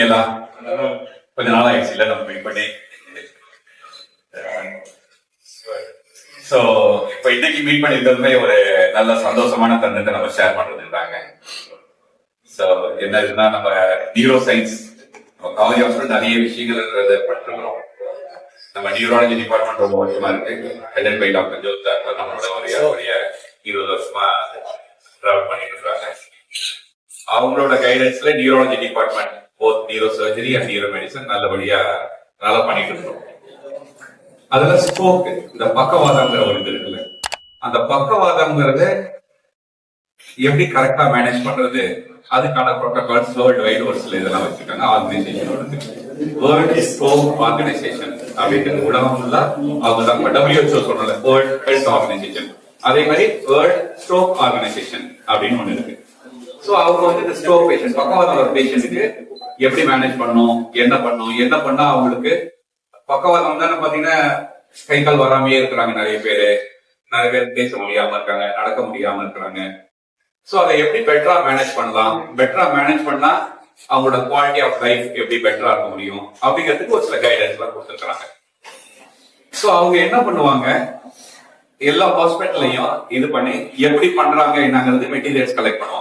இருக்கீங்களா கொஞ்ச நாள் ஆயிடுச்சு இல்ல நம்ம மீட் பண்ணி. சோ இப்ப இன்னைக்கு மீட் பண்ணிருக்கிறதுமே ஒரு நல்ல சந்தோஷமான தருணத்தை நம்ம ஷேர் பண்றதுன்றாங்க சோ என்னதுன்னா நம்ம நியூரோ சயின்ஸ் நம்ம காலேஜ் ஹாஸ்பிட்டல் நிறைய விஷயங்கள்ன்றத பற்றுக்கிறோம் நம்ம நியூராலஜி டிபார்ட்மெண்ட் ரொம்ப வருஷமா இருக்கு. Headed by doctor Jyoth doctor நம்மளோட ஒரு இருபது வருஷமா ட்ராவல் பண்ணிட்டு இருக்காங்க. அவங்களோட கைடன்ஸ்ல neurology department both neuro surgery and neuro medicine நல்லபடியா நல்லா பண்ணிட்டு இருக்கோம். அதுல ஸ்ட்ரோக் இந்த பக்கவாதம்ங்கிற ஒரு இது இருக்குல்ல. அந்த பக்கவாதம்ங்கிறத எப்படி கரெக்டா மேனேஜ் பண்றது அதுக்கான ப்ரோட்டோகால்ஸ் வேர்ல்டு வைட் ஒரு சில இதெல்லாம் வச்சிருக்காங்க. ஆர்கனைசேஷனோட வேர்ல்டு ஸ்ட்ரோக் ஆர்கனைசேஷன் அப்படின்றது உலகம் ஃபுல்லா அவங்க தான் டபிள்யூஹெச்ஓ சொல்றல வேர்ல்ட் ஹெல்த் ஆர்கனைசேஷன் அதே மாதிரி வேர்ல்ட் ஸ்ட்ரோக் ஆர்கனைசேஷன் அப்படின்னு ஒண்ணு இருக்கு. ஸோ அவங்க வந்து இந்த ஸ்ட்ரோக் பேஷண்ட் பக்கவாதம் ஒரு பேஷண்ட்டுக்கு எப்படி மேனேஜ் பண்ணும் என்ன பண்ணும் என்ன பண்ணா அவங்களுக்கு பக்கவாதம் தானே பாத்தீங்கன்னா கை கால் வராமையே இருக்கிறாங்க நிறைய பேரு. நிறைய பேர் பேச முடியாம இருக்காங்க நடக்க முடியாம இருக்கிறாங்க. ஸோ அதை எப்படி பெட்டரா மேனேஜ் பண்ணலாம்? பெட்டரா மேனேஜ் பண்ணா அவங்களோட குவாலிட்டி ஆஃப் லைஃப் எப்படி பெட்டரா இருக்க முடியும்? அப்படிங்கிறதுக்கு ஒரு சில கைடன்ஸ் எல்லாம் கொடுத்துருக்காங்க ஸோ அவங்க என்ன பண்ணுவாங்க? எல்லா ஹாஸ்பிட்டல்லையும் இது பண்ணி எப்படி பண்றாங்க என்னங்கிறது மெட்டீரியல்ஸ் கலெக்ட் பண்ணுவாங்க.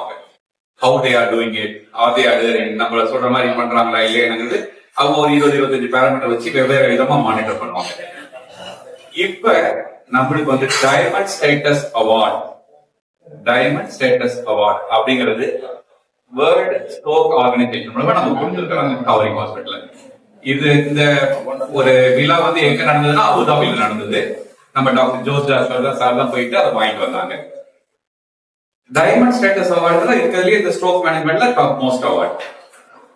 How they are doing it are they are நம்மள சொல்ற மாதிரி பண்றாங்களா இல்லையாங்கிறது அவங்க ஒரு இருபது இருபத்தஞ்சு பேராமீட்டர் வச்சு வெவ்வேறு விதமா மானிட்டர் பண்ணுவாங்க. இப்ப நம்மளுக்கு வந்து diamond status award diamond status award அப்படிங்கிறது வேர்ல்ட் ஸ்டோக் ஆர்கனைசேஷன் மூலமா நம்ம கொடுத்துருக்காங்க கவரிங் ஹாஸ்பிட்டல் இது இந்த ஒரு விழா வந்து எங்க நடந்ததுன்னா அபுதாபியில் நடந்தது. நம்ம டாக்டர் ஜோஸ் டாக்டர் சார் தான் போயிட்டு அதை வாங்கிட்டு வந்தாங்க. டைமண்ட் ஸ்டேட்டஸ் அவார்டுல இருக்கிறதுலயே இந்த ஸ்ட்ரோக் மேனேஜ்மெண்ட்ல டாப் மோஸ்ட் அவார்ட்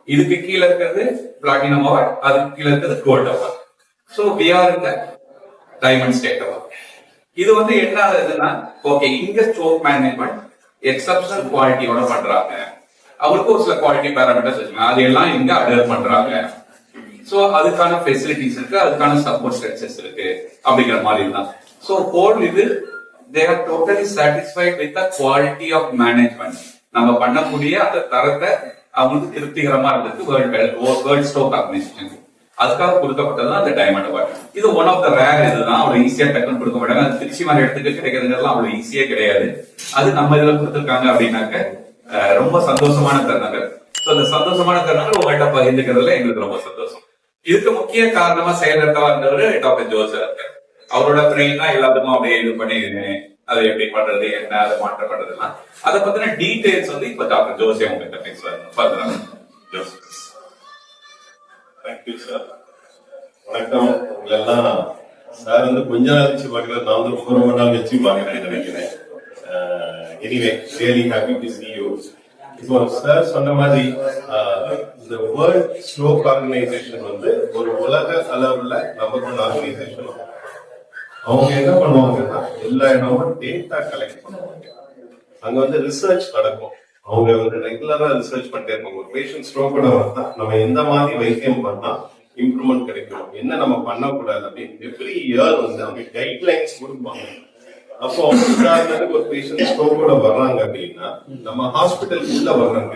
இதுக்கு கீழே இருக்கிறது பிளாட்டினம் அவார்ட் அதுக்கு கீழே இருக்கிறது gold award so we are இந்த டைமண்ட் ஸ்டேட் அவார்ட் இது வந்து என்ன ஆகுதுன்னா ஓகே இங்க ஸ்ட்ரோக் மேனேஜ்மெண்ட் எக்ஸப்ஷனல் குவாலிட்டியோட பண்றாங்க. அவருக்கு ஒரு சில குவாலிட்டி பேராமீட்டர்ஸ் வச்சுக்கலாம் அது இங்க அடர் பண்றாங்க. ஸோ அதுக்கான ஃபெசிலிட்டிஸ் இருக்கு அதுக்கான சப்போர்ட் ஸ்ட்ரக்சர்ஸ் இருக்கு அப்படிங்கிற மாதிரி தான். ஸோ ஹோல் இது they are totally satisfied with the quality of management நம்ம பண்ணக்கூடிய அந்த தரத்தை அவங்களுக்கு திருப்திகரமா இருந்தது வேர்ல்ட் வேர்ல்ட் ஸ்டோக் ஆர்கனைசேஷன் அதுக்காக கொடுக்கப்பட்டது அந்த டைமண்ட் அவார்ட் இது ஒன் ஆஃப் த ரேர் இதுதான். அவ்வளவு ஈஸியா டக்குன்னு கொடுக்க மாட்டாங்க. அது திருச்சி மாதிரி இடத்துக்கு கிடைக்கிறதுலாம் அவ்வளவு ஈஸியே கிடையாது. அது நம்ம இதுல கொடுத்துருக்காங்க அப்படின்னாக்க ரொம்ப சந்தோஷமான தருணங்கள். சோ அந்த சந்தோஷமான தருணங்கள் உங்கள்கிட்ட பகிர்ந்துக்கிறதுல எங்களுக்கு ரொம்ப சந்தோஷம். இதுக்கு முக்கிய காரணமா செயலர்த்தவா இருந்தவர் டாக்டர் ஜோசர் இருக்கார் அவரோட பிரெயின் எல்லாத்துக்கும் அப்படியே இது பண்ணி அதை எப்படி பண்றது என்ன அதை மாற்றம் பண்றதுலாம். அதை பத்தின டீடைல்ஸ் வந்து இப்ப டாக்டர் ஜோசே உங்ககிட்ட பேசுவார் ஃபர்தரா தேங்க்யூ சார் வணக்கம். உங்களெல்லாம் சார் வந்து கொஞ்ச நாள் கழிச்சு பார்க்கறது நான் வந்து ரொம்ப ரொம்ப நாள் கழிச்சு பார்க்கறேன்னு நினைக்கிறேன். Anyway really happy to see இப்போ சார் சொன்ன மாதிரி ஆஹ், இந்த வேர்ல்ட் ஸ்ட்ரோக் ஆர்கனைசேஷன் வந்து ஒரு உலக அளவுல நம்பர் ஒன் ஆர்கனைசேஷன் அவங்க என்ன பண்ணுவாங்கன்னா எல்லா இடமும் டேட்டா கலெக்ட் பண்ணுவாங்க. அங்க வந்து ரிசர்ச் நடக்கும். அவங்க வந்து ரெகுலரா ரிசர்ச் பண்ணிட்டே இருப்பாங்க. ஒரு பேஷண்ட் ஸ்ட்ரோக்கோட வந்தா நம்ம எந்த மாதிரி வைத்தியம் பண்ணா இம்ப்ரூவ்மெண்ட் கிடைக்கும்? என்ன நம்ம பண்ணக்கூடாது அப்படின்னு எவ்ரி இயர் வந்து அவங்க கைட்லைன்ஸ் கொடுப்பாங்க. அப்போ உதாரணத்துக்கு ஒரு பேஷண்ட் ஸ்ட்ரோக்கோட வர்றாங்க அப்படின்னா நம்ம ஹாஸ்பிட்டல் உள்ள வர்றாங்க.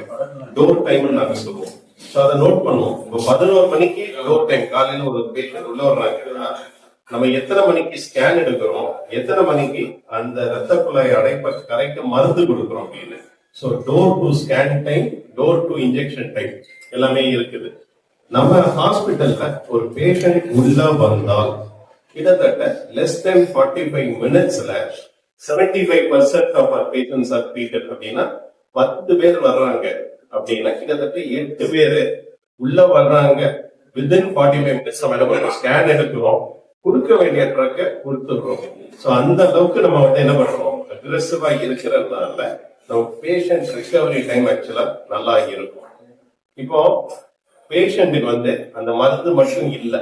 டோர் டைம் நாங்க சொல்லுவோம். ஸோ அதை நோட் பண்ணுவோம். இப்போ பதினோரு மணிக்கு டோர் டைம் காலையில ஒரு பேஷண்ட் உள்ள வர்றாங்கன்னா நம்ம எத்தனை மணிக்கு ஸ்கேன் எடுக்கிறோம்? எத்தனை மணிக்கு அந்த ரத்த குழாய் அடைப்ப கரைக்க மருந்து கொடுக்குறோம் அப்படின்னு. So door to scan time door to injection time எல்லாமே இருக்குது. நம்ம ஹாஸ்பிட்டல்ல ஒரு பேஷண்ட் உள்ள வந்தால் கிட்டத்தட்ட லெஸ் தென் ஃபார்ட்டி ஃபைவ் மினிட்ஸ்ல seventy five percent of our patients are treated அப்படின்னா பத்து பேர் வர்றாங்க அப்படின்னா கிட்டத்தட்ட எட்டு பேர் உள்ள வர்றாங்க. வித்தின் ஃபார்ட்டி ஃபைவ் மினிட்ஸ் நம்ம ஸ்கேன் எடுக்கிறோம். கொடுக்க வேண்டிய ட்ரக்கை கொடுத்துடுறோம். ஸோ அந்த அளவுக்கு நம்ம வந்து என்ன பண்றோம் அக்ரெசிவா இருக்கிறதுனால நம்ம பேஷண்ட் ரிகவரி டைம் ஆக்சுவலா நல்லா இருக்கும். இப்போ பேஷண்ட்டுக்கு வந்து அந்த மருந்து மட்டும் இல்லை.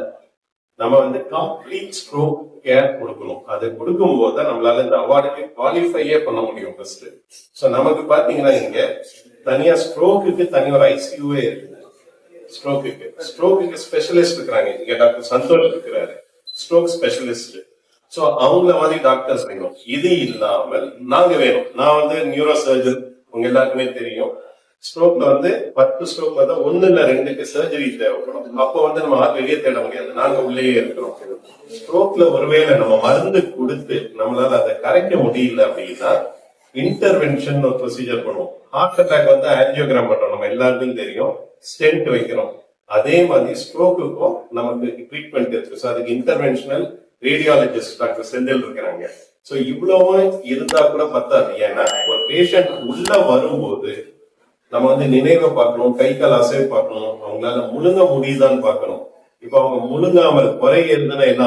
நம்ம வந்து கம்ப்ளீட் ஸ்ட்ரோக் கேர் கொடுக்கணும். அது கொடுக்கும் போது தான் நம்மளால இந்த அவார்டுக்கு குவாலிஃபையே பண்ண முடியும் ஃபர்ஸ்ட் ஸோ நமக்கு பாத்தீங்கன்னா இங்க தனியா ஸ்ட்ரோக்குக்கு தனி ஒரு ஐசியூவே இருக்குது ஸ்ட்ரோக்குக்கு ஸ்ட்ரோக்குக்கு ஸ்பெஷலிஸ்ட் இருக்கிறாங்க. இங்க டாக்டர் சந்தோஷ் இருக்கிறாரு. ஸ்ட்ரோக் ஸ்பெஷலிஸ்ட் ஸோ அவங்கள மாதிரி டாக்டர்ஸ் வேணும். இது இல்லாமல் நாங்க வேணும். நான் வந்து நியூரோ சர்ஜன் உங்க எல்லாருக்குமே தெரியும். ஸ்ட்ரோக்ல வந்து பத்து ஸ்ட்ரோக் வந்து ஒன்று இல்ல ரெண்டுக்கு சர்ஜரி தேவைப்படும். அப்போ வந்து நம்ம ஆள் வெளியே தேட முடியாது. நாங்க உள்ளேயே இருக்கிறோம். ஸ்ட்ரோக்ல ஒருவேளை நம்ம மருந்து கொடுத்து நம்மளால அதை கரைக்க முடியல அப்படின்னா இன்டர்வென்ஷன் ஒரு ப்ரொசீஜர் பண்ணுவோம். ஹார்ட் அட்டாக் வந்து ஆன்ஜியோகிராம் பண்றோம். நம்ம எல்லாருக்கும் தெரியும். ஸ்டென்ட் வைக்கிறோம். அதே மாதிரி ஸ்ட்ரோக்குக்கும் நமக்கு ட்ரீட்மெண்ட் இருக்கு. ஸோ அதுக்கு இன்டர்வென்ஷனல் ரேடியாலஜிஸ்ட் டாக்டர் செந்தில் இருக்கிறாங்க. ஸோ இவ்வளவும் இருந்தா கூட பத்தாது. ஏன்னா ஒரு பேஷண்ட் உள்ள வரும்போது நம்ம வந்து நினைவை பார்க்கணும் கை கால் அசை பார்க்கணும் அவங்களால முழுங்க முடியுதான்னு பார்க்கணும். இப்போ அவங்க முழுங்காமல் குறை குறையிறதுன்னா என்ன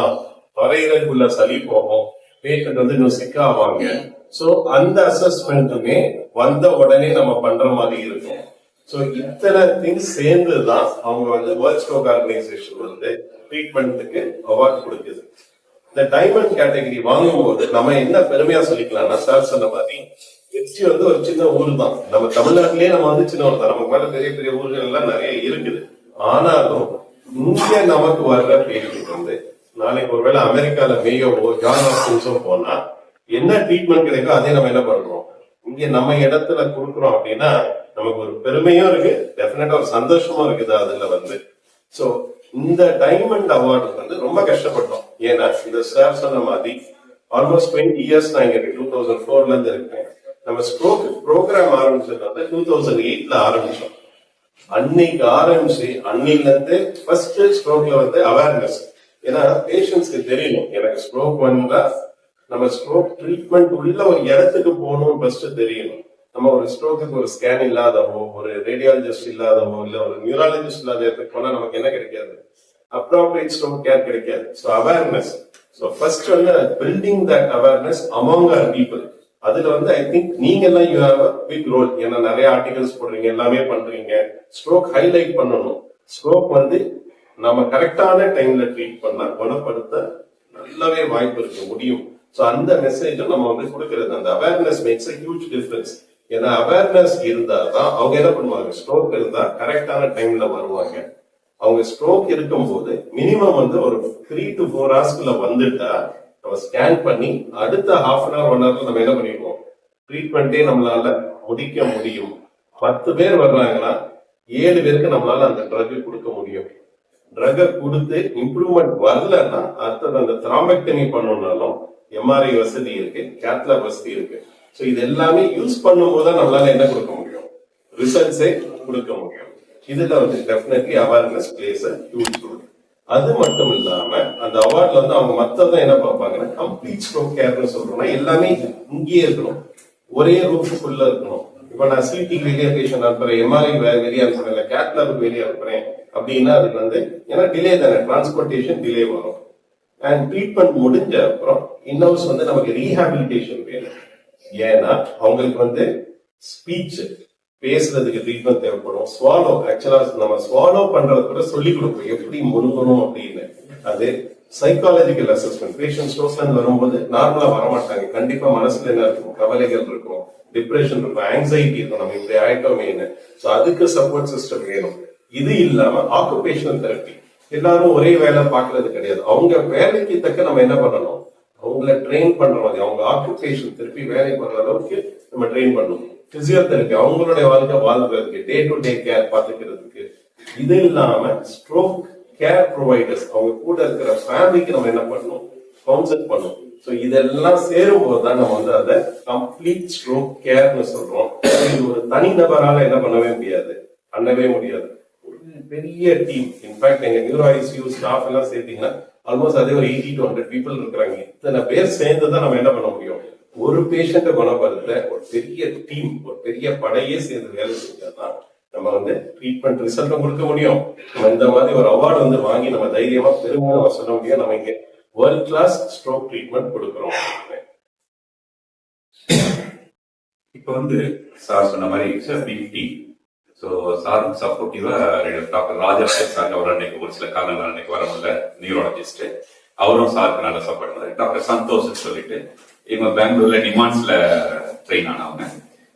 குறையிறதுக்குள்ள சளி போகும் பேஷண்ட் வந்து இன்னும் சிக் ஆவாங்க. அந்த அசஸ்மெண்ட்டுமே வந்த உடனே நம்ம பண்ற மாதிரி இருக்கும். ஸோ இத்தனை திங்ஸ் சேர்ந்து தான் அவங்க வந்து வேர்ல்ட் ஸ்ட்ரோக் ஆர்கனைசேஷன் வந்து ட்ரீட்மெண்ட்டுக்கு அவார்ட் கொடுக்குது. இந்த டைமண்ட் கேட்டகரி வாங்கும்போது நம்ம என்ன பெருமையா சொல்லிக்கலாம்னா சார் சொன்ன மாதிரி திருச்சி வந்து ஒரு சின்ன ஊர் தான். நம்ம தமிழ்நாட்டிலேயே நம்ம வந்து சின்ன ஊர் தான். நமக்கு மேல பெரிய பெரிய ஊர்கள் எல்லாம் நிறைய இருக்குது. ஆனாலும் இங்க நமக்கு வர்ற பேஷண்ட் வந்து நாளைக்கு ஒருவேளை அமெரிக்கால மேயோவோ ஜான் ஹாஸ்பின்ஸோ போனா என்ன ட்ரீட்மெண்ட் கிடைக்கோ அதே நம்ம என்ன பண்றோம்? இங்க நம்ம இடத்துல கொடுக்குறோம் அப்படின்னா நமக்கு ஒரு பெருமையும் இருக்கு. டெஃபினட்டா ஒரு சந்தோஷமும் இருக்குது அதுல வந்து. சோ இந்த டைமண்ட் அவார்டு வந்து ரொம்ப கஷ்டப்பட்டோம். ஏன்னா இந்த சார் சொன்ன மாதிரி ஆல்மோஸ்ட் டுவெண்ட்டி இயர்ஸ் நான் இங்க டூ தௌசண்ட் ஃபோர்ல இருந்து இருக்கேன். நம்ம ஸ்ட்ரோக் ப்ரோக்ராம் ஆரம்பிச்சது வந்து டூ தௌசண்ட் எயிட்ல ஆரம்பிச்சோம். அன்னைக்கு ஆரம்பிச்சு அன்னையில இருந்து ஃபர்ஸ்ட் ஸ்ட்ரோக்ல வந்து அவேர்னஸ் ஏன்னா பேஷண்ட்ஸ்க்கு தெரியணும். எனக்கு ஸ்ட்ரோக் வந்தா நம்ம ஸ்ட்ரோக் ட்ரீட்மெண்ட் உள்ள ஒரு இடத்துக்கு போகணும் ஃபர்ஸ்ட் தெரியணும். நம்ம ஒரு ஸ்ட்ரோக்குக்கு ஒரு ஸ்கேன் இல்லாதவோ ஒரு ரேடியாலஜிஸ்ட் இல்லாதவோ இல்ல ஒரு நியூராலஜிஸ்ட் இல்லாத இடத்துக்கு போனா நமக்கு என்ன கிடைக்காது? அப்ராப்ரியேட் ஸ்ட்ரோக் கேர் கிடைக்காது. ஸோ அவேர்னஸ் ஸோ ஃபர்ஸ்ட் வந்து building that awareness among our people அதுல வந்து ஐ திங்க் நீங்க எல்லாம் யூ ஹேவ் பிக் ரோல் ஏன்னா நிறைய ஆர்டிகல்ஸ் போடுறீங்க எல்லாமே பண்றீங்க. ஸ்ட்ரோக் ஹைலைட் பண்ணணும். ஸ்ட்ரோக் வந்து நம்ம கரெக்டான டைம்ல ட்ரீட் பண்ணா குணப்படுத்த நல்லாவே வாய்ப்பு இருக்கு முடியும். ஸோ அந்த மெசேஜும் நம்ம வந்து கொடுக்கறது. அந்த awareness makes a huge difference ஏன்னா அவேர்னஸ் இருந்தா தான் அவங்க என்ன பண்ணுவாங்க? ஸ்ட்ரோக் இருந்தா கரெக்டான டைம்ல வருவாங்க. அவங்க ஸ்ட்ரோக் இருக்கும்போது மினிமம் வந்து ஒரு த்ரீ டு ஃபோர் ஹவர்ஸ்க்குள்ள வந்துட்டா நம்ம ஸ்கேன் பண்ணி அடுத்த ஹாஃப் அன் ஹவர் ஒன் ஹவர்ல நம்ம என்ன பண்ணிடுவோம்? ட்ரீட்மெண்ட்டே நம்மளால முடிக்க முடியும். பத்து பேர் வர்றாங்கன்னா ஏழு பேருக்கு நம்மளால அந்த ட்ரக் கொடுக்க முடியும். ட்ரக்கை கொடுத்து இம்ப்ரூவ்மெண்ட் வரலன்னா அடுத்தது அந்த த்ராம்பெக்டமி பண்ணணும்னாலும் எம்ஆர்ஐ வசதி இருக்கு கேத்லாப் வசதி இருக்கு. ஸோ இது எல்லாமே யூஸ் பண்ணும்போது தான் நம்மளால என்ன கொடுக்க முடியும்? ரிசல்ட்ஸே கொடுக்க முடியும். இதுல வந்து definitely awareness plays huge role அது மட்டும் இல்லாம அந்த அவார்ட்ல வந்து அவங்க மத்ததான் என்ன பார்ப்பாங்கன்னா கம்ப்ளீட் ஸ்ட்ரோக் கேர்னு சொல்றோம்னா எல்லாமே இங்கேயே இருக்கணும். ஒரே ரூஃபுக்குள்ள இருக்கணும். இப்ப நான் சிடி வெளியே பேஷண்ட் அனுப்புறேன் எம்ஆர்ஐ வெளியே அனுப்புறேன் இல்ல கேட்லாபுக்கு வெளியே அனுப்புறேன் அப்படின்னா அதுக்கு வந்து ஏன்னா டிலே தானே டிரான்ஸ்போர்ட்டேஷன் டிலே வரும். அண்ட் ட்ரீட்மெண்ட் முடிஞ்ச அப்புறம் இன்னொரு வந்து நமக்கு ரீஹாபிலிட்டேஷன் வேணும். ஏன்னா அவங்களுக்கு வந்து ஸ்பீச் பேசுறதுக்கு ட்ரீட்மெண்ட் தேவைப்படும். ஸ்வாலோ ஆக்சுவலா நம்ம ஸ்வாலோ பண்றது கூட சொல்லி கொடுப்போம் எப்படி முழுங்கணும் அப்படின்னு. அது சைக்காலஜிக்கல் அசஸ்மெண்ட் பேஷண்ட் ஸ்டோஸ்ல வரும்போது நார்மலா வரமாட்டாங்க. கண்டிப்பா மனசுல என்ன இருக்கும்? கவலைகள் இருக்கும். டிப்ரெஷன் இருக்கும். ஆங்ஸைட்டி இருக்கும். நம்ம இப்படி ஆயிட்டோமேனு சோ அதுக்கு சப்போர்ட் சிஸ்டம் வேணும். இது இல்லாம ஆக்குபேஷனல் தெரப்பி எல்லாரும் ஒரே வேலை பாக்குறது கிடையாது. அவங்க வேலைக்கு தக்க நம்ம என்ன பண்ணணும்? அவங்கள ட்ரெயின் பண்ற மாதிரி அவங்க ஆக்குபேஷன் திருப்பி வேலைக்கு பண்ற அளவுக்கு நம்ம ட்ரெயின் பண்ணணும். பிசியோதெரபி அவங்களுடைய வாழ்க்கை வாழ்றதுக்கு டே டு டே கேர் பார்த்துக்கிறதுக்கு. இது இல்லாம ஸ்ட்ரோக் கேர் ப்ரொவைடர்ஸ் அவங்க கூட இருக்கிற ஃபேமிலிக்கு நம்ம என்ன பண்ணணும்? கவுன்சில் பண்ணணும். ஸோ இதெல்லாம் சேரும் போது தான் நம்ம வந்து அதை கம்ப்ளீட் ஸ்ட்ரோக் கேர்னு சொல்றோம். இது ஒரு தனி நபரால என்ன பண்ணவே முடியாது. பண்ணவே முடியாது. ஒரு பெரிய டீம் இன்ஃபேக்ட் எங்க நியூரோ ஐசியூ ஸ்டாஃப் எல்லாம் சேர்த்தீங்கன்னா ஆல்மோஸ்ட் அதே ஒரு எயிட்டி டு ஹண்ட்ரட் பீப்புள் இருக்கிறாங்க. இத்தனை பேர் சேர்ந்து தான் நம்ம என்ன பண்ண முடியும்? ஒரு பேஷண்ட்டை குணப்படுத்த ஒரு பெரிய டீம் ஒரு பெரிய படையே சேர்ந்து வேலை செஞ்சாதான் நம்ம வந்து ட்ரீட்மெண்ட் ரிசல்ட்டும் கொடுக்க முடியும். நம்ம இந்த மாதிரி ஒரு அவார்டு வந்து வாங்கி நம்ம தைரியமா பெருமையாக நம்ம சொல்ல முடியும். நம்ம இங்க வேர்ல்ட் கிளாஸ் ஸ்ட்ரோக் ட்ரீட்மெண்ட் கொடுக்குறோம். இப்போ வந்து சார் சொன்ன மாதிரி பிக் டீம் ஸோ சார் சப்போர்ட்டிவா டாக்டர் ராஜா சார் அவர் அன்னைக்கு ஒரு சில காரணங்கள் அன்னைக்கு வர முடியல நியூராலஜிஸ்ட் அவரும் சாருக்கு நல்ல சப்போர்ட் பண்ணாரு. டாக்டர் சந்தோஷ் சொல்லிட்டு இவங்க பெங்களூர்ல நிமான்ஸ்ல ட்ரெயின் ஆனவங்க.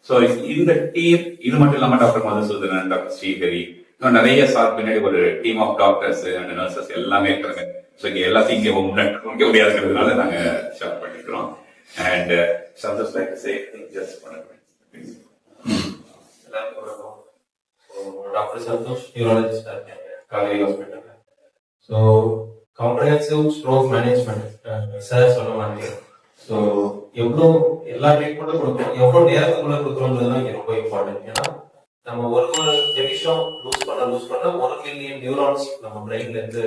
ஸோ இந்த டீம் இது மட்டும் இல்லாம டாக்டர் மதுசூதனன் டாக்டர் ஸ்ரீஹரி இன்னும் நிறைய சார் பின்னாடி ஒரு team of doctors and nurses எல்லாமே இருக்கிறாங்க. ஸோ இங்க எல்லாத்தையும் இங்கே முன்னாடி முடியாதுங்கிறதுனால நாங்க ஷேர் பண்ணிக்கிறோம். And Santosh like say just பண்ணுங்க எல்லாருக்கும் வணக்கம். டாக்டர் சந்தோஷ் நியூரலஜிஸ்டாக இருக்கேன் காவேரி ஹாஸ்பிட்டலில் so comprehensive stroke management sir சொன்ன மாதிரி. ஸோ எவ்வளோ எல்லா ட்ரீட்மெண்ட்டும் கொடுக்குறோம் எவ்வளோ நேரத்துக்குள்ள கொடுக்குறோங்கிறது தான் ரொம்ப இம்பார்ட்டன்ட் ஏன்னா நம்ம ஒரு ஒரு நிமிஷம் லூஸ் பண்ண லூஸ் பண்ண ஒரு மில்லியன் நியூரான்ஸ் நம்ம பிரெயின்ல இருந்து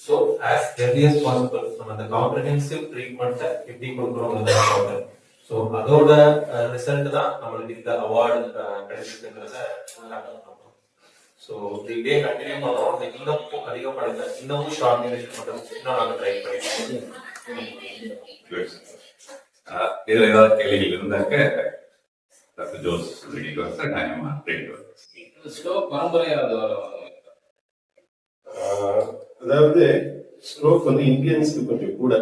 ஸோ ஆஸ் early பாசிபிள் நம்ம அந்த காம்ப்ரஹென்சிவ் ட்ரீட்மெண்ட்டை எப்படி கொடுக்குறோங்கிறது இம்பார்ட்டன்ட் ஸோ அதோட ரிசல்ட் தான் நம்மளுக்கு இந்த அவார்டு கிடைச்சிருக்குன்றத ஸோ இதே கண்டினியூ பண்ணுறோம் இந்த இன்னமும் அதிகப்படுத்த இன்னமும் ஷார்ட் நியூரேஷன் பண்ணுறது இன்னும் நாங்கள் ட்ரை பண்ணிருக்கோம் ஆஹ் இதுல ஏதாவது கேள்விகள் இருந்தாக்க டாக்டர் ஜோஸ் ரெடிக்கு சார் நியாயமா ரெடி ஸ்ட்ரோக் பரம்பரையா அது வரும் ஆஹ் அதாவது ஸ்ட்ரோக் வந்து இந்தியன்ஸ்க்கு கொஞ்சம் கூட.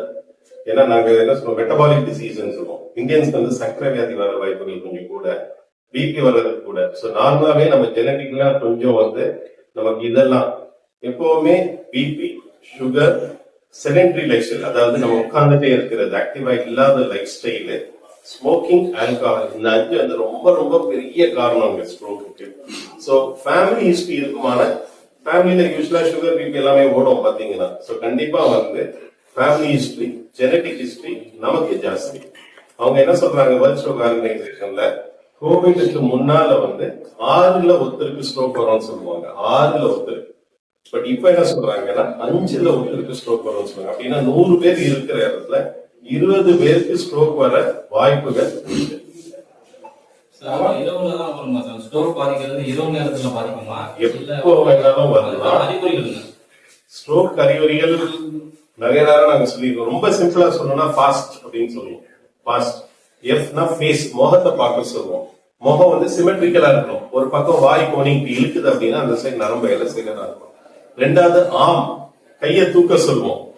ஏன்னா நாங்க என்ன சொல்லுவோம் மெட்டபாலிக் டிசீஸ் சொல்லுவோம் இந்தியன்ஸ்க்கு வந்து சக்கரை வியாதி வர வாய்ப்புகள் கொஞ்சம் கூட பிபி வர்றது கூட. ஸோ நார்மலாவே நம்ம ஜெனட்டிக்லாம் கொஞ்சம் வந்து நமக்கு இதெல்லாம் எப்பவுமே BP sugar sedentary life style அதாவது நம்ம உட்கார்ந்துட்டே இருக்கிறது ஆக்டிவா இல்லாத லைஃப் ஸ்டைலு ஸ்மோக்கிங் ஆல்கஹால் இந்த அஞ்சு வந்து ரொம்ப ரொம்ப பெரிய காரணம் ஸ்ட்ரோக்கு ஸோ ஃபேமிலி ஹிஸ்டரி இருக்குமான ஃபேமிலியில யூஸ்வலா சுகர் பிபி எல்லாமே ஓடும் பாத்தீங்கன்னா ஸோ கண்டிப்பா வந்து ஃபேமிலி ஹிஸ்டரி ஜெனட்டிக் ஹிஸ்டரி நமக்கு ஜாஸ்தி. அவங்க என்ன சொல்றாங்க? வேர்ல்ட் ஸ்ட்ரோக் ஆர்கனைசேஷன்ல கோவிடுக்கு முன்னால வந்து ஆறுல ஒருத்தருக்கு ஸ்ட்ரோக் வரும்னு சொல்லுவாங்க. ஆறுல ஒருத்தருக்கு பட் இப்ப என்ன சொல்றாங்கன்னா அஞ்சுல ஒருத்தருக்கு ஸ்ட்ரோக் வரும்னு சொல்றாங்க அப்படின்னா நூறு பேர் இருக்கிற இடத்துல இருபது பேருக்கு ஸ்ட்ரோக் வர வாய்ப்புகள் பாதிக்குமா? எப்போ வேணாலும் வரலாம். ஸ்ட்ரோக் அறிகுறிகள் நிறைய நேரம் நாங்க சொல்லியிருக்கோம். ரொம்ப சிம்பிளா சொல்லணும்னா ஃபாஸ்ட் அப்படின்னு சொல்லுவோம். ஃபாஸ்ட் எஃப்னா ஃபேஸ் முகத்தை பார்க்க சொல்லுவோம். முகம் வந்து சிமெட்ரிக்கலா இருக்கணும். ஒரு பக்கம் வாய் கோணிக்கு இழுக்குது அப்படின்னா அந்த சைடு நரம்பு எல்லாம் சரியா இருக்கும். ரெண்டாவது ஆம் கையை தூக்க சொல்லுவோம்.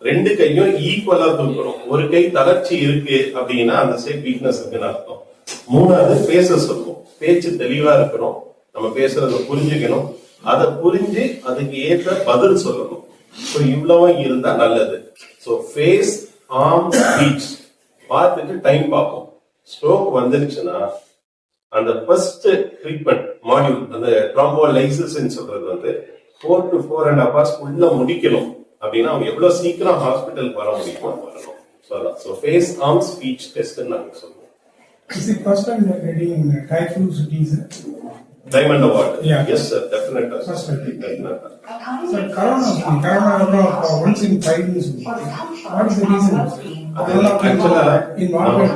ரெண்டு கையும் ஈக்குவலா தூக்கணும். ஒரு கை தளர்ச்சி இருக்கு அப்படின்னா அந்த சைடு வீக்னஸ் இருக்குன்னு அர்த்தம். மூணாவது பேச சொல்லுவோம். பேச்சு தெளிவா இருக்கணும். நம்ம பேசுறத புரிஞ்சுக்கணும். அதை புரிஞ்சு அதுக்கு ஏற்ற பதில் சொல்லணும். ஸோ இவ்வளவும் இருந்தா நல்லது. ஸோ ஃபேஸ் ஆர்ம் ஸ்பீச் பார்த்துட்டு டைம் பார்ப்போம். ஸ்ட்ரோக் வந்துருச்சுன்னா அந்த ஃபர்ஸ்ட் ட்ரீட்மெண்ட் மாடியூல் அந்த ட்ராம்போலைசிஸ் சொல்றது வந்து four to four and hours உள்ள முடிக்கணும். அப்படின்னா அவங்க எவ்வளோ சீக்கிரம் ஹாஸ்பிட்டலுக்கு வர முடியுமோ வரணும். ஸோ அதான். So face arm speech test நாங்கள் சொல்லுவோம் Is it first time they're getting? Diamond award. Yes sir definitely. Definitely in market.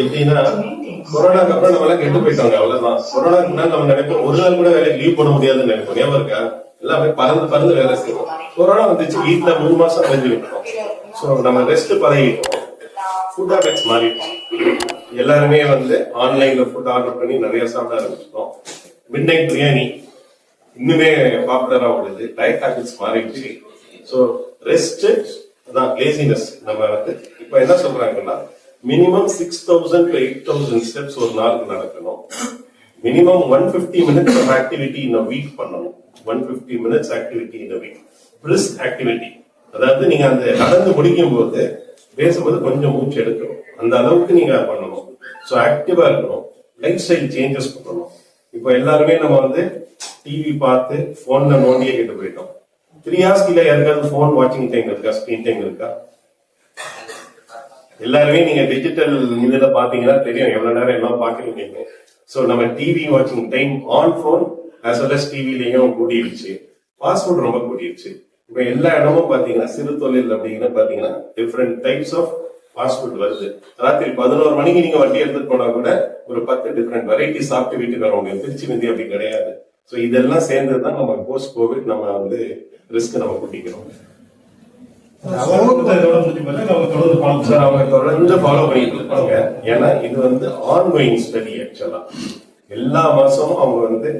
எப்படின்னா கொரோனாக்கு அப்புறம் நம்ம எல்லாம் கெட்டு போயிட்டோங்க அவ்வளவுதான். கொரோனாக்கு முன்னாடி நம்ம நினைப்போம் ஒரு நாள் கூட வேலைக்கு லீவ் போட முடியாதுன்னு நினைப்போம். ஞாபகம் இருக்கா எல்லாமே பறந்து பறந்து வேலை செய்வோம் கொரோனா வந்துச்சு வீட்டுல மூணு மாசம் அடைஞ்சு விட்டோம் சோ நம்ம ரெஸ்ட் பழகிட்டோம். ஃபுட் ஹேபிட்ஸ் மாறிட்டோம் எல்லாருமே வந்து ஆன்லைன்ல ஃபுட் ஆர்டர் பண்ணி நிறைய சாப்பிட ஆரம்பிச்சிட்டோம். மிட் நைட் பிரியாணி இன்னுமே பாப்புலரா ஓடுது டயட் ஹேபிட்ஸ் மாறிடுச்சு. ஸோ ரெஸ்ட் அதான் லேசினஸ் நம்ம வந்து இப்போ என்ன சொல்றாங்கன்னா minimum six thousand to eight thousand steps ஒரு நாளுக்கு நடக்கணும். Minimum one fifty minutes of activity in week பண்ணணும். One fifty minutes activity in week brisk activity அதாவது நீங்க அந்த நடந்து முடிக்கும் போது பேசும்போது கொஞ்சம் மூச்சு எடுக்கணும். அந்த அளவுக்கு நீங்க பண்ணணும். ஸோ ஆக்டிவா இருக்கணும். லைஃப் ஸ்டைல் சேஞ்சஸ் பண்ணணும். இப்போ எல்லாருமே நம்ம வந்து டிவி பார்த்து போன்ல நோண்டியே கேட்டு போயிட்டோம். த்ரீ ஹார்ஸ் கீழே யாருக்காவது போன் வாட்சிங் டைம் இருக்கா? ஸ்கிரீன் டைம் இருக்கா? எல்லாருமே நீங்க டிஜிட்டல் இதுல பாத்தீங்கன்னா தெரியும். எவ்வளவு நேரம் எல்லாம் பாக்குறீங்க ஸோ நம்ம டிவி வாட்சிங் time on phone as well as டிவிலையும் கூடிருச்சு. பாஸ்வேர்டு ரொம்ப கூடிருச்சு. இப்ப எல்லா இடமும் பாத்தீங்கன்னா சிறு தொழில் அப்படிங்கிற பாத்தீங்கன்னா different types of fast food வருது. ராத்திரி பதினோரு மணிக்கு நீங்க வண்டி எடுத்துட்டு போனா கூட ஒரு பத்து டிஃப்ரெண்ட் வெரைட்டி சாப்பிட்டு வீட்டுக்கு வரவங்க திருச்சி வந்து அப்படி கிடையாது. சோ இதெல்லாம் சேர்ந்தது தான் நம்ம போஸ்ட் கோவிட் நம்ம வந்து ரிஸ்க் நம்ம கூட்டிக்கிறோம். அவங்க தொடர்ந்து ஃபாலோ பண்ணிட்டு இருப்பாங்க ஏன்னா இது வந்து ஆன்கோயிங் ஸ்டடி ஆக்சுவலா எல்லா மாசமும் அவங்க வந்து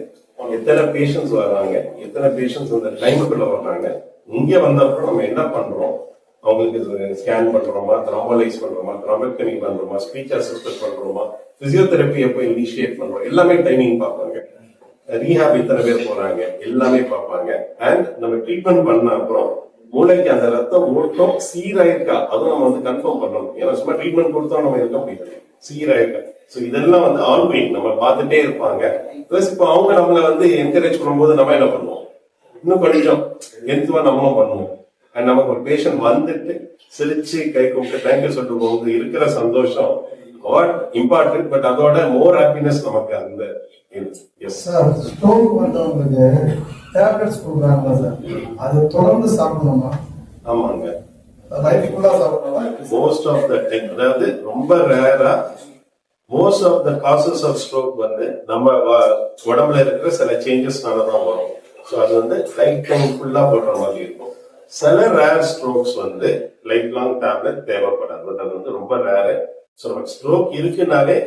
எத்தனை பேஷண்ட்ஸ் வர்றாங்க எத்தனை பேஷண்ட்ஸ் அந்த டைமுக்குள்ள வர்றாங்க இங்க வந்த அப்புறம் நம்ம என்ன பண்றோம்? அவங்களுக்கு ஸ்கேன் பண்றோமா? த்ராமலைஸ் பண்றோமா? த்ராம்பெக்டமி பண்றோமா? ஸ்பீச் அசிஸ்டன்ட் பண்றோமா? பிசியோதெரப்பி எப்போ இனிஷியேட் பண்றோம். எல்லாமே டைமிங் பார்ப்பாங்க. ரீஹாப் எத்தனை பேர் போறாங்க? எல்லாமே பார்ப்பாங்க. அண்ட் நம்ம ட்ரீட்மெண்ட் பண்ண அப்புறம் மூளைக்கு அந்த ரத்தம் ஓட்டம் சீராயிருக்கா அதுவும் நம்ம வந்து கன்ஃபார்ம் பண்ணணும். ஏன்னா சும்மா ட்ரீட்மெண்ட் கொடுத்தா நம்ம இருக்க? முடியாது சீராயிருக்கா சோ இதெல்லாம் வந்து ஆல்வேங் நம்ம பார்த்துட்டே இருப்பாங்க. பிளஸ் இப்போ அவங்க நம்மளை வந்து என்கரேஜ் பண்ணும்போது நம்ம என்ன பண்ணுவோம்? இன்னும் கொஞ்சம் எந்தவா நம்மளும் பண்ணுவோம். அண்ட் நமக்கு ஒரு பேஷண்ட் வந்துட்டு சிரிச்சு கை கும்பிட்டு தேங்க்யூ சொல்லிட்டு போகுது இருக்கிற சந்தோஷம் வாட் இம்பார்ட்டன்ட் பட் அதோட மோர் ஹாப்பினஸ் நமக்கு அந்த எஸ் சார் ஸ்டோன் வந்தவங்களுக்கு டேப்லெட்ஸ் கொடுக்குறாங்களா சார். அது தொடர்ந்து சாப்பிடணுமா? ஆமாங்க. லைஃப் ஃபுல்லா சாப்பிடணுமா? மோஸ்ட் ஆஃப் த டைம் அதாவது ரொம்ப ரேரா most of the causes of stroke வந்து நம்ம உடம்புல இருக்கிற சில சேஞ்சஸ்னால தான் வரும். ஸோ அது வந்து லைஃப் டைம் ஃபுல்லா போடுற மாதிரி இருக்கும். சில ரேர் ஸ்ட்ரோக்ஸ் வந்து லைஃப் லாங் டேப்லெட் தேவைப்படாது. அது வந்து ரொம்ப ரேரு ஸோ நமக்கு ஸ்ட்ரோக் இருக்குனாலே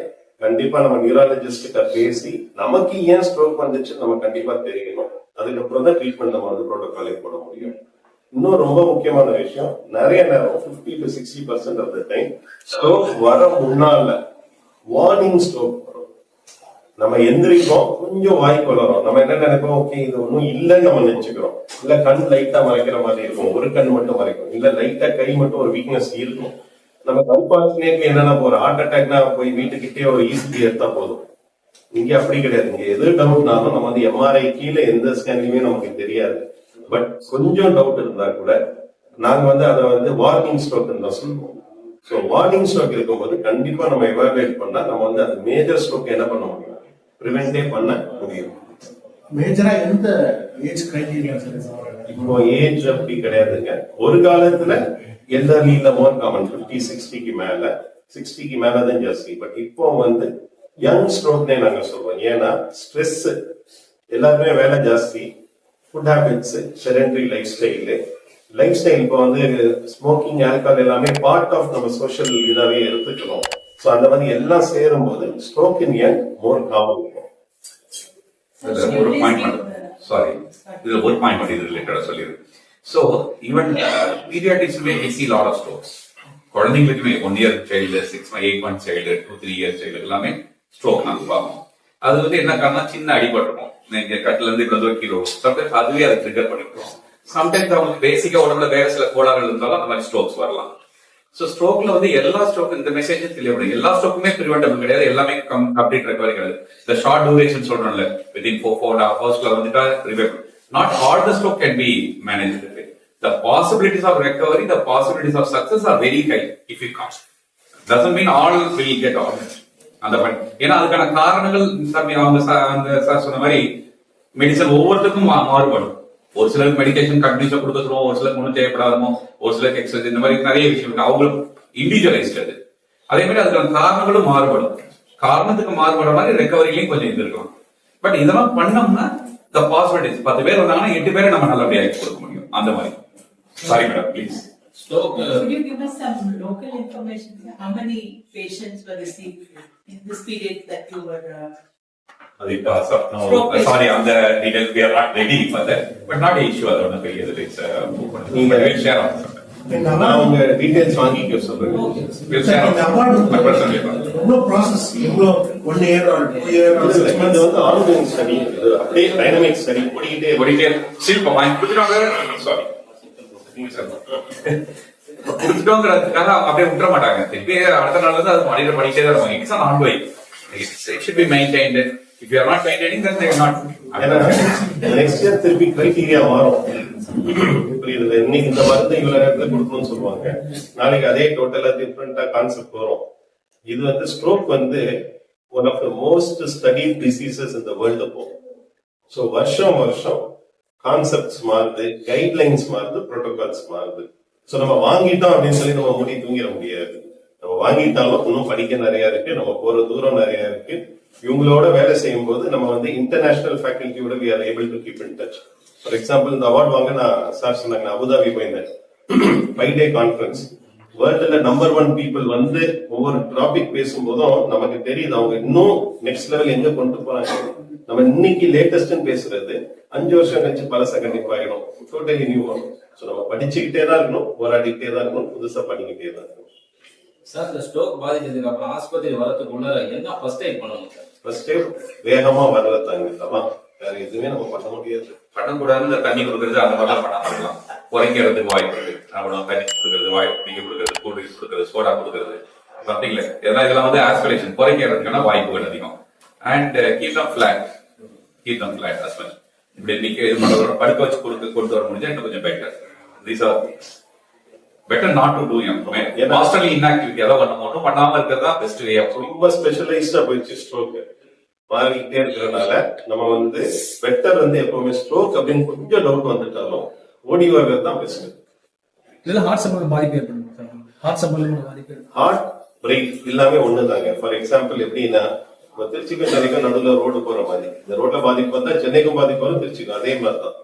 கண்டிப்பா நம்ம நியூராலஜிஸ்ட் கிட்ட பேசி நமக்கு ஏன் ஸ்ட்ரோக் வந்துச்சு நம்ம கண்டிப்பா தெரியணும் அதுக்கப்புறம் தான் ட்ரீட்மெண்ட் நம்ம வந்து ப்ரோட்டோகாலே போட முடியும். இன்னும் ரொம்ப முக்கியமான விஷயம் நிறைய நேரம் 50 to sixty percent of the time stroke வர முன்னால வார்னிங் ஸ்ட்ரோக் வரும். நம்ம எந்திரிப்போம் கொஞ்சம் வாய் கொள்ளறோம் நம்ம என்ன நினைப்போம்? ஓகே இது ஒன்றும் இல்லைன்னு நம்ம நினைச்சுக்கிறோம். இல்ல கண் லைட்டா மறைக்கிற மாதிரி இருக்கும். ஒரு கண் மட்டும் மறைக்கும். இல்ல லைட்டா கை மட்டும் ஒரு வீக்னஸ் இருக்கும். நம்ம அன்பார்ச்சுனேட்லி என்னன்னா ஒரு ஹார்ட் அட்டாக்னா போய் வீட்டுக்கிட்டே ஒரு இசிஜி எடுத்தா போதும். இங்க அப்படி கிடையாது. இங்க எது டவுட்னாலும் நம்ம வந்து எம்ஆர்ஐ கீழே எந்த ஸ்கேன்லயுமே நமக்கு தெரியாது. பட் கொஞ்சம் டவுட் இருந்தா கூட நாங்க வந்து அதை வந்து வார்னிங் ஸ்ட்ரோக் தான் சொல்லுவோம். ஸோ வார்னிங் ஸ்ட்ரோக் இருக்கும்போது கண்டிப்பா நம்ம எவாலுவேட் பண்ணா நம்ம வந்து அந்த மேஜர் ஸ்ட்ரோக் என்ன பண்ண முடியும்? ப்ரிவென்டே பண்ண முடியும். மேஜரா எந்த ஏஜ் கிரைட்டீரியா இப்போ ஏஜ் அப்படி கிடையாதுங்க. ஒரு காலத்துல எல்டர்லில மோர் காமன் பிப்டி சிக்ஸ்டிக்கு மேல. சிக்ஸ்டிக்கு மேல தான் ஜாஸ்தி. பட் இப்போ வந்து யங் ஸ்ட்ரோக்னே நாங்க சொல்றோம். ஏன்னா ஸ்ட்ரெஸ் எல்லாருமே வேலை ஜாஸ்தி. Food habits sedentary life style life style இப்போ வந்து ஸ்மோக்கிங் ஆல்கஹால் எல்லாமே பார்ட் ஆஃப் நம்ம சோஷியல் இதாவே எடுத்துக்கிறோம். ஸோ அந்த மாதிரி எல்லாம் சேரும்போது stroke in young more common ஒரு பாயிண்ட் சாரி இதுல ஒரு பாயிண்ட் மட்டும் இது ரிலேட்டடா சொல்லிடுறேன் ஸோ ஈவன் பீரியாட்டிக்ஸ்மே see lot of strokes குழந்தைங்களுக்குமே one year child six eight month child two three year child எல்லாமே ஸ்ட்ரோக் நாங்கள் பார்ப்போம். அது வந்து என்ன காரணம் சின்ன அடிபட்டிருக்கும். நீங்க கட்டில இருந்து இவ்வளவு தூரம் கீழே சம்டைம்ஸ் அதுவே அதை ட்ரிகர் பண்ணிருக்கோம் சம்டைம்ஸ் அவங்களுக்கு பேசிக்கா உடம்புல வேற சில கோளாறுகள் இருந்தாலும் அந்த மாதிரி ஸ்ட்ரோக்ஸ் வரலாம். சோ ஸ்ட்ரோக்ல வந்து எல்லா ஸ்ட்ரோக்கும் இந்த மெசேஜ் தெரியப்படும். எல்லா ஸ்ட்ரோக்குமே ப்ரிவென்டபிள் கிடையாது. எல்லாமே கம் கம்ப்ளீட் ரெக்கவரி கிடையாது. இந்த ஷார்ட் டூரேஷன் சொல்றோம்ல வித்தின் ஃபோர் ஃபோர் ஹவர்ஸ்ல வந்துட்டா revive not all the stroke can be manage the possibilities of recovery the possibilities of success are very high if you comes doesn't mean all will get all அந்த பண் ஏன்னா அதுக்கான காரணங்கள் தம்பி அவங்க சா- அந்த சார் சொன்ன மாதிரி மெடிசன் ஒவ்வொருத்துக்கும் மா- மாறுபடும். ஒரு சிலருக்கு மெடிடேஷன் கண்டினியூஸா கொடுக்க சொல்லுவோம் ஒரு சிலருக்கு ஒன்றும் தேவைப்படாதமோ ஒரு சிலருக்கு எக்ஸசைஸ் இந்த மாதிரி நிறைய விஷயம் இருக்கு. அவங்களுக்கு இண்டிவிஜுவலைஸ்ட் அது. அதே மாதிரி அதுக்கான காரணங்களும் மாறுபடும். காரணத்துக்கு மாறுபட மாதிரி ரெக்கவரிலையும் கொஞ்சம் இது இருக்கலாம் பட் இதெல்லாம் பண்ணோம்னா த பாசிபிலிட்டிஸ் பத்து பேர் வந்தாங்கன்னா எட்டு பேரை நம்ம நல்லபடியாக கொடுக்க முடியும். அந்த மாதிரி. Sorry madam please Could you give us some local information? How many patients were received? In this period that you were? uh, இப்போ. சாரி அந்த details we are not ready for that but not an issue அது ஒன்றும் பெரிய இது it's நீங்க- we'll share on நான் உங்க details வாங்கிக்க சொல்றேன் ப்ராசஸ் எவ்வளவு one year or two year six வந்து ஆன்லைன் ஸ்டடி அப்படியே டைனமிக் ஸ்டடி ஓடிக்கிட்டே சில்பா வாங்கி கொடுத்துட்டாங்க. சாரி அவங்க அப்படியே விட்டுற மாட்டாங்க திருப்பி அடுத்த நாள் வந்து அது மடியில பண்ணிட்டே தான் இருப்பாங்க. It's on by it should be maintained if you are not maintaining then they not next year திருப்பி கிரைட்டீரியா மாறும். புரியுது இன்னைக்கு இந்த மருந்து இவ்வளவு நேரத்துல கொடுக்கணும்னு சொல்லுவாங்க. நாளைக்கு அதே டோட்டலா டிஃப்ரெண்டா கான்செப்ட் வரும். இது வந்து ஸ்ட்ரோக் வந்து one of the most study diseases இந்த வேர்ல்டு அப்போ. ஸோ வருஷம் வருஷம் கான்செப்ட்ஸ் மாறுது கைட்லைன்ஸ் மாறுது ப்ரோட்டோகால்ஸ் மாறுது. ஸோ நம்ம வாங்கிட்டோம் அப்படின்னு சொல்லி நம்ம மூடி தூங்கிட முடியாது. நம்ம வாங்கிட்டாலும் இன்னும் படிக்க நிறைய இருக்கு நம்ம போற தூரம் நிறைய இருக்கு. இவங்களோட வேலை செய்யும் போது நம்ம வந்து international ஃபேக்கல்ட்டியோட we are able to keep in touch for example இந்த அவார்ட் வாங்க நான் சார் சொன்னாங்க நான் அபுதாபி போயிருந்தேன் ஃபைவ் டே கான்ஃபரன்ஸ் வேர்ல்டுல நம்பர் ஒன் பீப்புள் வந்து ஒவ்வொரு டாபிக் பேசும்போதும் நமக்கு தெரியுது அவங்க இன்னும் நெக்ஸ்ட் லெவல் எங்க கொண்டு போறாங்க. நம்ம இன்னைக்கு லேட்டஸ்ட் பேசுறது அஞ்சு வருஷம் கழிச்சு பழச கண்டிப்பாயிடும் டோட்டலி நியூ ஆகும் ஸோ நம்ம படிச்சுக்கிட்டே தான் இருக்கணும் போராடிக்கிட்டே தான் இருக்கணும் புதுசா பண்ணிக்கிட்டே தான் இருக்கணும். சார் இந்த ஸ்ட்ரோக் பாதிச்சதுக்கு அப்புறம் ஆஸ்பத்திரி வரதுக்குள்ள என்ன ஃபர்ஸ்ட் எய்ட் பண்ணணும்? சார் ஃபர்ஸ்ட் வேகமா வரல தாங்க. அதான் வேற எதுவுமே நம்ம பண்ண முடியாது. பண்ணக்கூடாது இந்த தண்ணி கொடுக்கறது அந்த மாதிரிலாம் பண்ணாம இருக்கலாம் குறைக்கிறதுக்கு வாய்ப்பு இருக்கு. நம்ம தண்ணி கொடுக்கறது வாய் டீ கொடுக்கறது கூல் ட்ரிங்க்ஸ் கொடுக்கறது சோடா கொடுக்கறது that. இதெல்லாம் இதெல்லாம் வந்து ஆஸ்பிரேஷன் குறைக்கிறதுக்கான வாய்ப்புகள் அதிகம். And keep them flat keep them flat as much இப்படி நிக்க இது படுக்க வச்சு கொடுக்க கொண்டு வர முடிஞ்சா இன்னும் கொஞ்சம் these are better not to do them ஏன்னா- மாஸ்டர்லி இன்ஆக்டிவிட்டி ஏதோ பண்ண ஒன்றும் பண்ணாம இருக்கிறது தான் பெஸ்ட் வே ரொம்ப ஸ்பெஷலைஸ்டா போயிடுச்சு ஸ்ட்ரோக் மாறிக்கிட்டே இருக்கிறதுனால நம்ம வந்து பெட்டர் வந்து எப்பவுமே ஸ்ட்ரோக் அப்படின்னு கொஞ்சம் டவுட் வந்துட்டாலும் ஓடி வர்றது தான் பெஸ்ட் இதெல்லாம் ஹார்ட் சம்பளம் பாதிப்பு ஏற்படும் ஹார்ட் சம்பளம் பாதிப்பு ஹார்ட் பிரெயின் எல்லாமே ஒண்ணுதாங்க. ஃபார் எக்ஸாம்பிள் எப்படின்னா திருச்சிக்கும் சென்னைக்கும் நடுவில் ரோடு போற மாதிரி. இந்த ரோட்ல பாதிப்பு வந்தா சென்னைக்கும் பாதிப்பு வரும் திருச்சிக்கும். அதே மாதிரி தான்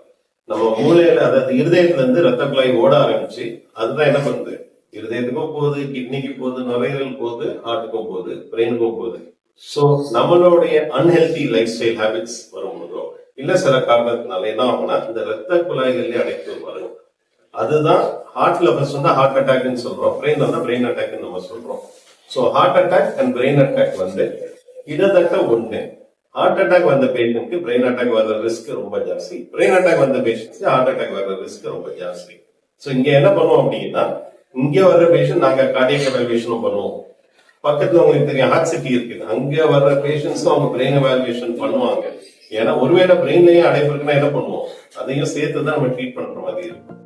நம்ம மூளையில அதாவது இருதயத்துல இருந்து ரத்த குழாய் ஓட ஆரம்பிச்சு அதுதான் என்ன பண்ணுது? இருதயத்துக்கும் போகுது கிட்னிக்கு போகுது நுரையீரல் போகுது ஹார்ட்டுக்கும் போகுது பிரெயினுக்கும் போகுது. சோ நம்மளுடைய அன்ஹெல்தி லைஃப் ஸ்டைல் ஹேபிட்ஸ் வரும்போதோ இல்ல சில காரணத்தினால என்ன ஆகும்னா இந்த ரத்த குழாய்கள்லயே அடைப்பு வரும். அதுதான் ஹார்ட்ல ஃபர்ஸ்ட் வந்து ஹார்ட் அட்டாக்னு சொல்றோம். பிரெயின் வந்து பிரெயின் அட்டாக்னு நம்ம சொல்றோம். So heart attack and brain attack வந்து கிட்டத்தட்ட ஒன்று ஹார்ட் அட்டாக் வந்த பேஷண்ட்க்கு பிரெயின் அட்டாக் வர்ற ரிஸ்க் ரொம்ப ஜாஸ்தி. பிரெயின் அட்டாக் வந்த பேஷண்ட்ஸ்க்கு ஹார்ட் அட்டாக் வர்ற ரிஸ்க் ரொம்ப ஜாஸ்தி. ஸோ இங்க என்ன பண்ணுவோம் அப்படின்னா இங்க வர்ற பேஷண்ட் நாங்க கார்டியக் எவாலுவேஷனும் பண்ணுவோம். பக்கத்துல உங்களுக்கு தெரியும் ஹார்ட் சிட்டி இருக்குது. அங்க வர்ற பேஷண்ட்ஸும் அவங்க பிரெயின் எவாலுவேஷன் பண்ணுவாங்க. ஏன்னா ஒருவேளை பிரெயின்லயே அடைப்பு இருக்குன்னா என்ன பண்ணுவோம்? அதையும் சேர்த்து தான் நம்ம ட்ரீட் பண்ற மாதிரி இருக்கும்.